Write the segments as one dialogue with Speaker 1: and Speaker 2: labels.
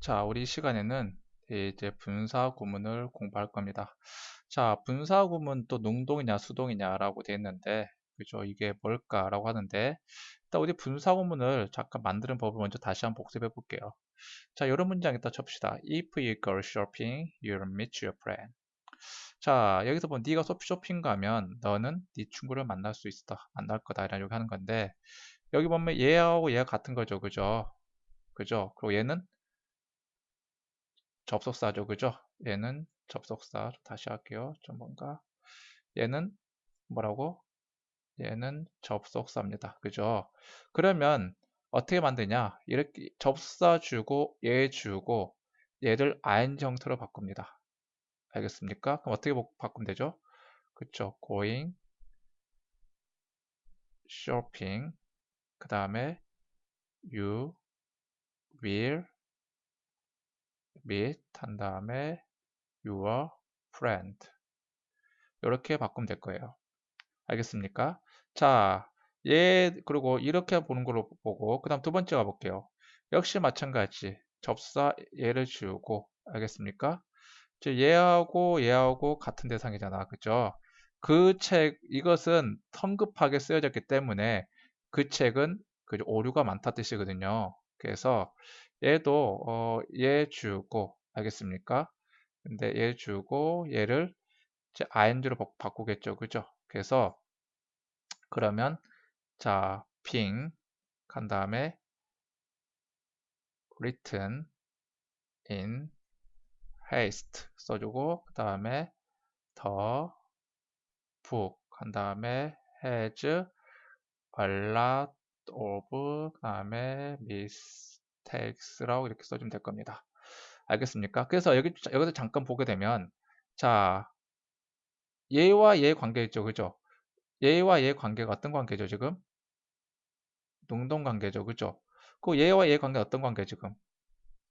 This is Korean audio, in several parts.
Speaker 1: 자, 우리 시간에는 이제 분사 구문을 공부할 겁니다. 자, 분사 구문 또 능동이냐 수동이냐라고 되어 있는데, 그죠? 이게 뭘까라고 하는데, 일단 우리 분사 구문을 잠깐 만드는 법을 먼저 다시 한번 복습해 볼게요. 자, 이런 문장 일단 칩시다. If you go shopping, you'll meet your friend. 자, 여기서 뭐 네가 쇼핑 가면 너는 네 친구를 만날 수 있어. 만날 거다. 이렇게 하는 건데, 여기 보면 얘하고 얘가 같은 거죠. 그죠? 그죠? 그리고 얘는 접속사죠. 그죠? 얘는 접속사. 다시 할게요. 좀 뭔가. 얘는 뭐라고? 얘는 접속사입니다. 그죠? 그러면 어떻게 만드냐? 이렇게 접사 주고 얘 주고 얘를 ing 형태로 바꿉니다. 알겠습니까? 그럼 어떻게 바꾸면 되죠? 그쵸? going shopping 그 다음에 you will meet 한 다음에 your friend 이렇게 바꾸면 될 거예요. 알겠습니까? 자, 얘 그리고 이렇게 보는 걸로 보고 그 다음 두 번째 가볼게요. 역시 마찬가지 접사 얘를 지우고 알겠습니까? 즉 얘하고 얘하고 같은 대상이잖아. 그죠? 그 책 이것은 성급하게 쓰여졌기 때문에 그 책은 그 오류가 많다 뜻이거든요. 그래서 얘도 어, 얘 주고 알겠습니까? 근데 얘 주고 얘를 이제 ing로 바꾸겠죠. 그죠? 그래서 그러면 자, ping 간 다음에 written in haste 써주고 그 다음에 the book 한 다음에 has a lot of 그 다음에 mistakes라고 이렇게 써주면 될 겁니다. 알겠습니까? 그래서 여기 여기서 잠깐 보게 되면 자 얘와 얘 관계 있죠, 그죠? 얘와 얘 관계가 어떤 관계죠, 지금? 능동 관계죠, 그죠? 그 얘와 얘 관계 어떤 관계 지금?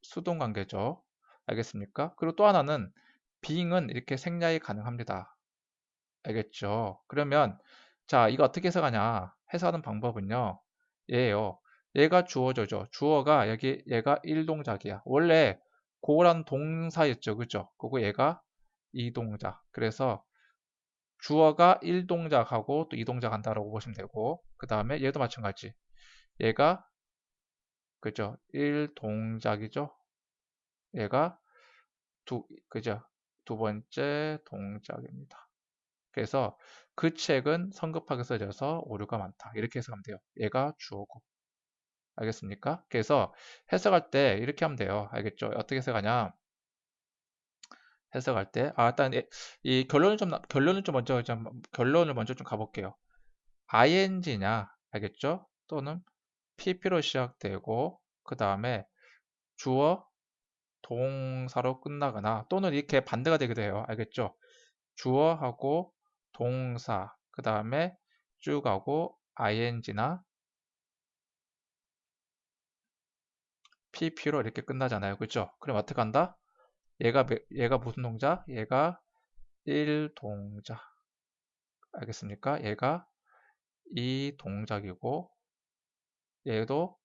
Speaker 1: 수동 관계죠. 알겠습니까? 그리고 또 하나는 being은 이렇게 생략이 가능합니다. 알겠죠? 그러면 자 이거 어떻게 해석하냐? 해석하는 방법은요. 얘예요. 얘가 주어져죠. 주어가 여기 얘가 일동작이야. 원래 고란 동사였죠. 그죠? 그거 얘가 이동작. 그래서 주어가 일동작하고 또 이동작 한다라고 보시면 되고 그 다음에 얘도 마찬가지. 얘가 그죠? 일동작이죠. 얘가 두 그죠? 두 번째 동작입니다. 그래서 그 책은 성급하게 써져서 오류가 많다. 이렇게 해석하면 돼요. 얘가 주어고. 알겠습니까? 그래서 해석할 때 이렇게 하면 돼요. 알겠죠? 어떻게 해석하냐? 해석할 때, 아, 일단 이 결론을 좀 결론을 좀 먼저 좀 결론을 먼저 좀 가볼게요. ing냐, 알겠죠? 또는 pp로 시작되고 그 다음에 주어 동사로 끝나거나 또는 이렇게 반대가 되기도 해요. 알겠죠? 주어하고 동사 그 다음에 쭉 하고 ing나 pp로 이렇게 끝나잖아요. 그죠? 그럼 어떻게 한다? 얘가 얘가 무슨 동작? 얘가 1동작. 알겠습니까? 얘가 이 동작이고 얘도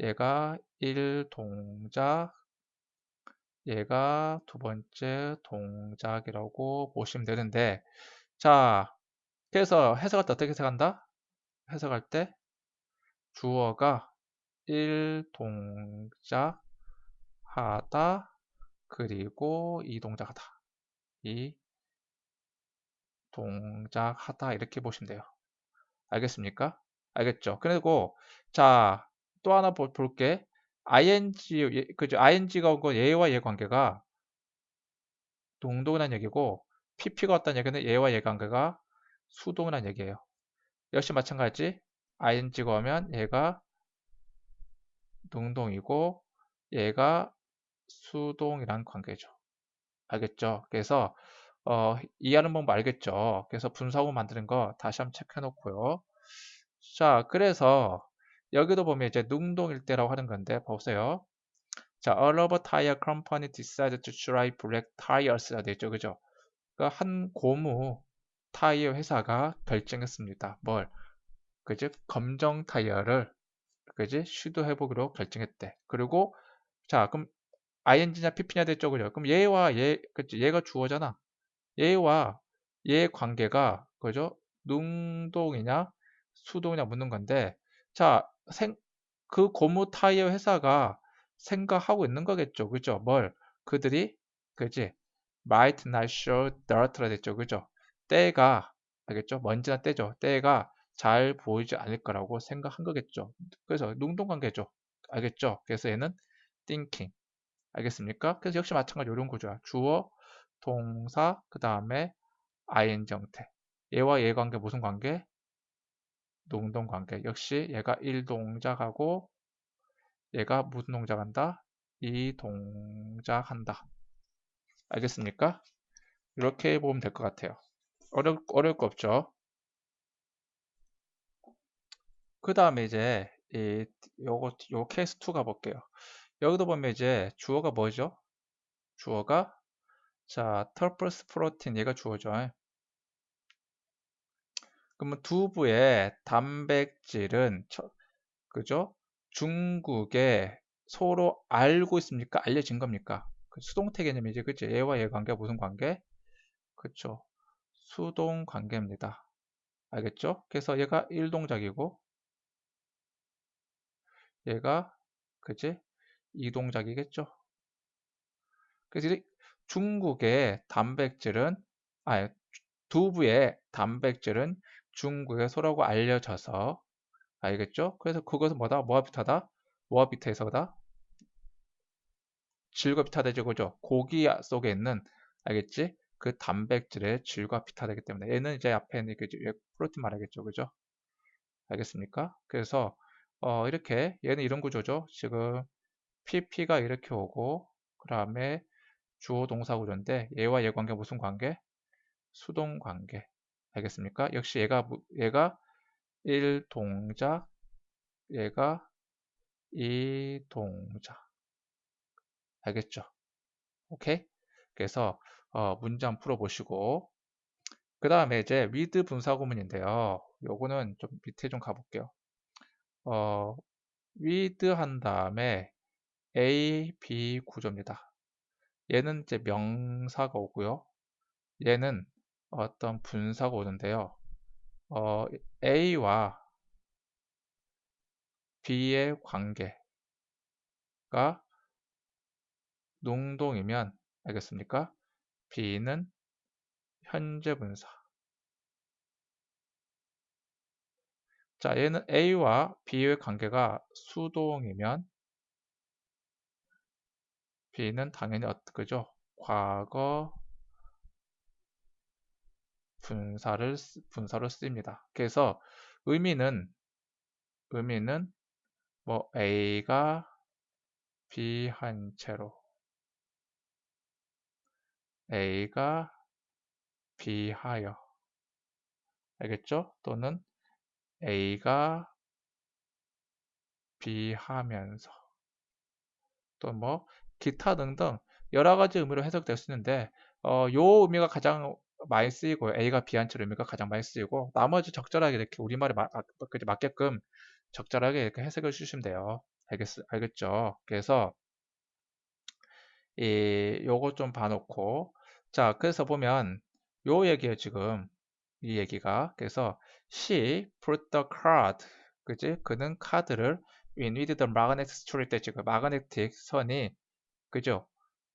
Speaker 1: 얘가 1동작 얘가 두 번째 동작이라고 보시면 되는데 자 그래서 해석할 때 어떻게 해석한다? 해석할 때 주어가 1 동작 하다 그리고 이 동작 하다 이 동작 하다 이렇게 보시면 돼요 알겠습니까? 알겠죠? 그리고 자 또 하나 볼게 ing 그죠? ing가 온건 얘와 얘 관계가 동동이라는 얘기고 pp가 왔다는 얘기는 얘와 얘 관계가 수동이라는 얘기예요 역시 마찬가지 ing가 오면 얘가 능동이고 얘가 수동이란 관계죠. 알겠죠? 그래서 어, 이해하는 방법 알겠죠? 그래서 분사구 만드는 거 다시 한번 체크해 놓고요. 자, 그래서 여기도 보면 이제 능동일 때라고 하는 건데 보세요. 자, a rubber tire company decided to try black tires가 되죠. 그죠? 그러니까 한 고무 타이어 회사가 결정했습니다. 뭘? 그지? 검정 타이어를 그지? 시도해보기로 결정했대. 그리고 자, 그럼 ing냐 pp냐 됐죠 그죠 그럼 얘와 얘 그치? 얘가 주어잖아. 얘와 얘 관계가 그죠? 능동이냐 수동이냐 묻는 건데 자 생, 그 고무 타이어 회사가 생각하고 있는 거겠죠. 그죠? 뭘? 그들이 그지? might not show dirt라 됐죠. 그죠? 때가 알겠죠? 먼지나 때죠. 때가 잘 보이지 않을 거라고 생각한 거겠죠. 그래서 능동관계죠. 알겠죠? 그래서 얘는 thinking. 알겠습니까? 그래서 역시 마찬가지로 이런 구조야 주어 동사 그 다음에 ing 형태. 얘와 얘 관계 무슨 관계? 능동 관계. 역시 얘가 1동작하고 얘가 무슨 동작한다? 이 동작한다. 알겠습니까? 이렇게 보면 될 것 같아요. 어려, 어려울 거 없죠 그 다음에 이제 이 요거 요 케이스 2 가볼게요 여기도 보면 이제 주어가 뭐죠 주어가 자 터프스 프로틴 얘가 주어죠 그러면 두부의 단백질은 그죠? 중국에 서로 알고 있습니까? 알려진 겁니까? 그 수동태 개념이지, 그치? 얘와 얘 관계가 무슨 관계? 그쵸? 수동 관계입니다. 알겠죠? 그래서 얘가 1동작이고 얘가 그치? 2동작이겠죠? 그래서 중국의 단백질은 아 두부의 단백질은 중국에 서로고 알려져서 알겠죠? 그래서 그것은 뭐다? 뭐와 비슷하다? 뭐와 비슷해서다? 질과 비슷하다죠, 그죠? 고기 속에 있는 알겠지? 그 단백질의 질과 비슷하다기 때문에 얘는 이제 앞에 있는 그 프로틴 말하겠죠, 그죠? 알겠습니까? 그래서 어, 이렇게 얘는 이런 구조죠. 지금 PP가 이렇게 오고 그 다음에 주어 동사 구조인데 얘와 얘 관계 무슨 관계? 수동 관계. 알겠습니까? 역시 얘가 얘가 1 동작, 얘가 2 동작. 알겠죠? 오케이? 그래서 어, 문장 풀어보시고 그 다음에 이제 with 분사 구문인데요. 요거는 좀 밑에 좀 가볼게요. 어, with 한 다음에 A, B 구조입니다. 얘는 이제 명사가 오고요. 얘는 어떤 분사가 오는데요. 어, A와 B의 관계가 농동이면 알겠습니까? B는 현재 분사. 자, 얘는 A와 B의 관계가 수동이면 B는 당연히 어떻게죠? 과거 분사를 분사로 쓰입니다. 그래서 의미는 의미는 뭐 A가 B 한 채로 A가 B하여 알겠죠? 또는 A가 B하면서 또 뭐 기타 등등 여러 가지 의미로 해석될 수 있는데 어, 요 의미가 가장 많이 쓰이고 A가 B한 채로 의미가 가장 많이 쓰이고 나머지 적절하게 이렇게 우리말에 맞, 맞게끔 적절하게 이렇게 해석을 주시면 돼요. 알겠, 알겠죠? 그래서 이 요거 좀 봐놓고 자 그래서 보면 요 얘기예요 지금 이 얘기가. 그래서 she put the card 그지? 그는 카드를 in with the magnetic strip 때 지금 마그네틱 선이 그죠?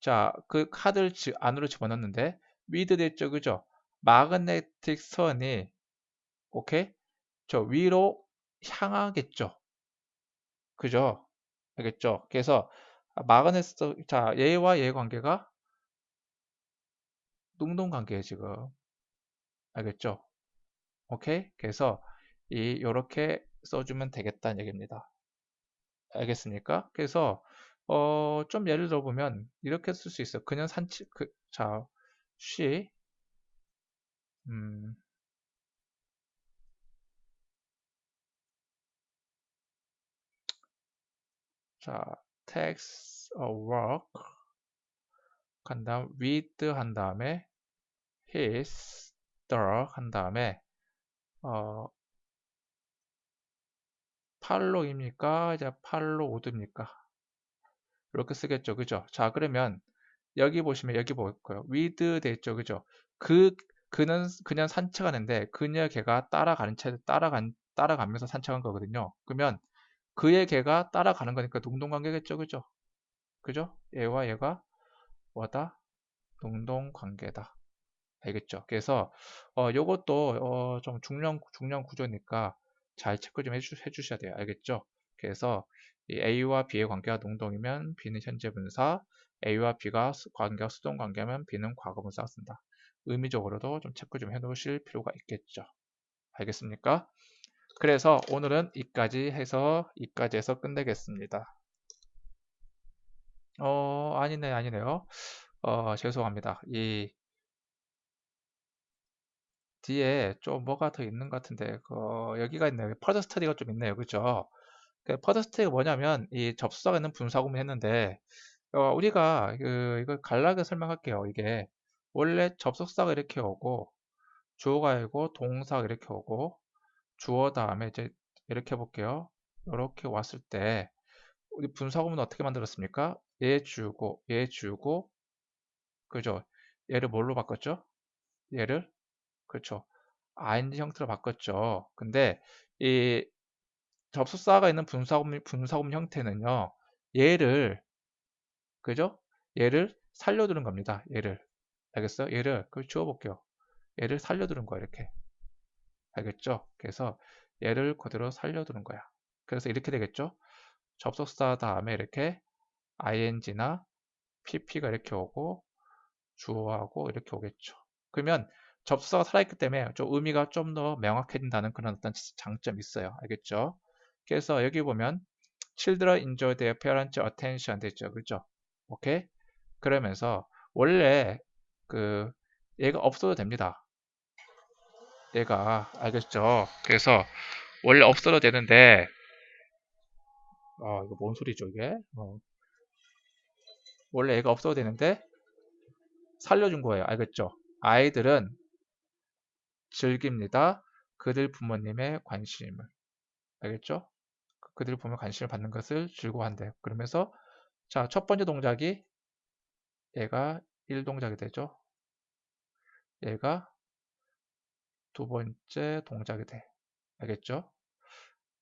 Speaker 1: 자 그 카드를 안으로 집어넣는데 with 됐죠 그죠? 마그네틱 선이 오케이? 저 위로 향하겠죠. 그죠? 알겠죠? 그래서 마그네틱 자 얘와 얘 관계가 능동 관계예요 지금 알겠죠? 오케이? 그래서 이 요렇게 써주면 되겠다는 얘기입니다. 알겠습니까? 그래서 어, 좀 예를 들어 보면 이렇게 쓸 수 있어요. 그냥 산책 그, 자 she 음, 자, takes a walk 한 다음 with 한 다음에 his dog 한 다음에 어, 팔로입니까? 이제 팔로 오드입니까? 이렇게 쓰겠죠. 그죠? 자, 그러면 여기 보시면 여기 볼까요? with 돼 있죠. 그죠? 그 그는 그냥 산책하는데 그녀 개가 따라가는 채 따라간 따라가면서 산책한 거거든요. 그러면 그의 개가 따라가는 거니까 동동관계겠죠. 그죠? 그죠? 얘와 얘가 뭐다? 동동관계다. 알겠죠? 그래서 어 요것도 어, 좀 중요한 중요한 구조니까 잘 체크 좀 해주, 해주셔야 돼요. 알겠죠? 그래서 이 A와 B의 관계가 동동이면 B는 현재 분사, A와 B가 수- 관계가 수동 관계면 B는 과거 분사가 쓴다. 의미적으로도 좀 체크 좀 해놓으실 필요가 있겠죠. 알겠습니까? 그래서 오늘은 이까지 해서 이까지 해서 끝내겠습니다. 어 아니네 아니네요. 어 죄송합니다. 이 뒤에 좀 뭐가 더 있는 것 같은데 그 여기가 있네요. 퍼드 스터디가 좀 있네요. 그죠? 그 퍼드 스터디가 뭐냐면 이 접수사가 있는 분사 구문 했는데 어, 우리가 그 이걸 간략하게 설명할게요. 이게 원래 접속사가 이렇게 오고 주어가 있고 동사가 이렇게 오고 주어 다음에 이제 이렇게 해볼게요. 이렇게 왔을 때 우리 분사 구문 어떻게 만들었습니까? 얘 주고 얘 주고 그죠? 얘를 뭘로 바꿨죠? 얘를 그렇죠. ing 형태로 바꿨죠. 근데 이 접속사가 있는 분사구문, 분사구문 형태는요. 얘를 그죠? 얘를 살려두는 겁니다. 얘를 알겠어요? 얘를 그 지워볼게요. 얘를 살려두는 거야 이렇게 알겠죠? 그래서 얘를 그대로 살려두는 거야. 그래서 이렇게 되겠죠? 접속사 다음에 이렇게 ing나 pp가 이렇게 오고 주어하고 이렇게 오겠죠. 그러면 접수사가 살아있기 때문에 좀 의미가 좀 더 명확해진다는 그런 어떤 장점이 있어요. 알겠죠? 그래서 여기 보면 children enjoy their parents' attention 되죠. 그죠? 오케이? 그러면서 원래 그 얘가 없어도 됩니다. 얘가 알겠죠? 그래서 원래 없어도 되는데 아 이거 뭔 소리죠 이게? 어. 원래 얘가 없어도 되는데 살려준 거예요. 알겠죠? 아이들은 즐깁니다. 그들 부모님의 관심을. 알겠죠? 그들 부모님의 관심을 받는 것을 즐거워한대요. 그러면서 자, 첫 번째 동작이 얘가 1동작이 되죠. 얘가 두 번째 동작이 돼. 알겠죠?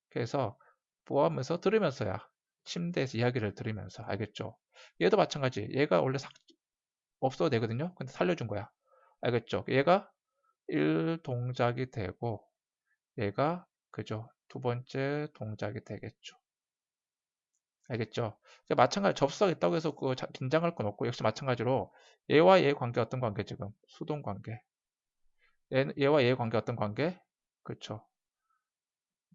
Speaker 1: 그래서 보하면서 들으면서야 침대에서 이야기를 들으면서 알겠죠? 얘도 마찬가지. 얘가 원래 삭, 없어도 되거든요. 근데 살려준 거야. 알겠죠? 얘가 1 동작이 되고 얘가 그죠? 두 번째 동작이 되겠죠. 알겠죠? 마찬가지 접수가 있다고 해서 그 긴장할 건 없고 역시 마찬가지로 얘와 얘의 관계 어떤 관계 지금? 수동 관계. 얘, 얘와 얘의 관계 어떤 관계? 그렇죠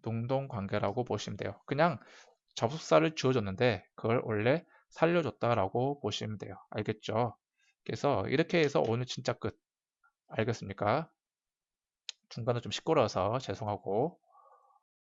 Speaker 1: 동동 관계라고 보시면 돼요. 그냥 접속사를 지워줬는데 그걸 원래 살려줬다라고 보시면 돼요. 알겠죠? 그래서 이렇게 해서 오늘 진짜 끝. 알겠습니까 중간에 좀 시끄러워서 죄송하고